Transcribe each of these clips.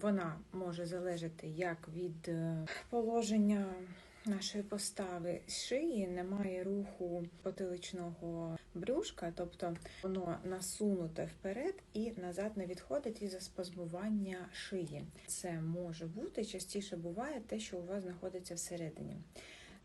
вона може залежати як від е, положення нашої постави шиї, немає руху потиличного брюшка, тобто воно насунуте вперед і назад не відходить із-за спазмування шиї. Це може бути частіше буває те, що у вас знаходиться всередині.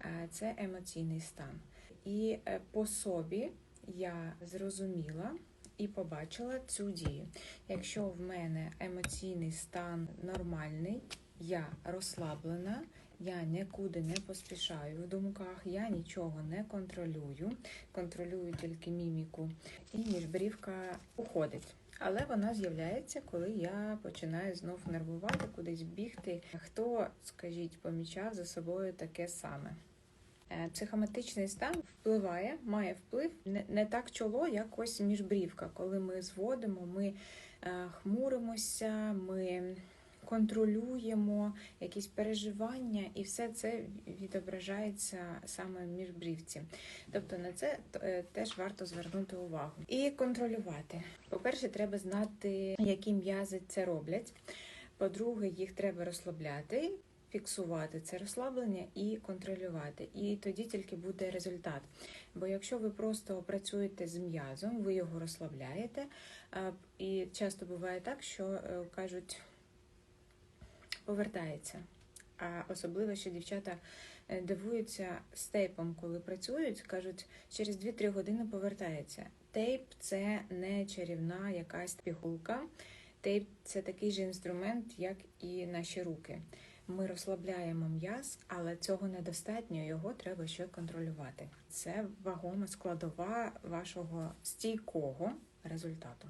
Е, Це емоційний стан. І е, по собі я зрозуміла і побачила цю дію. Якщо в мене емоційний стан нормальний, я розслаблена, я нікуди не поспішаю в думках, я нічого не контролюю, контролюю тільки міміку, і міжбрівка уходить. Але вона з'являється, коли я починаю знов нервувати, кудись бігти. Хто, скажіть, помічав за собою таке саме? Е, Психоматичний стан впливає, має вплив не, так чоло, як ось міжбрівка. Коли ми зводимо, ми е, хмуримося, ми контролюємо якісь переживання, і все це відображається саме в міжбрівці. Тобто на це е, теж варто звернути увагу. І контролювати. По-перше, треба знати, які м'язи це роблять. По-друге, їх треба розслабляти фіксувати це розслаблення і контролювати. І тоді тільки буде результат. Бо якщо ви просто працюєте з м'язом, ви його розслабляєте, і часто буває так, що е, кажуть, повертається. А особливо, що дівчата е, дивуються з тейпом, коли працюють, кажуть, через 2-3 години повертається. Тейп це не чарівна якась пігулка. Тейп це такий же інструмент, як і наші руки. Ми розслабляємо м'яз, але цього недостатньо, його треба ще контролювати. Це вагома складова вашого стійкого результату.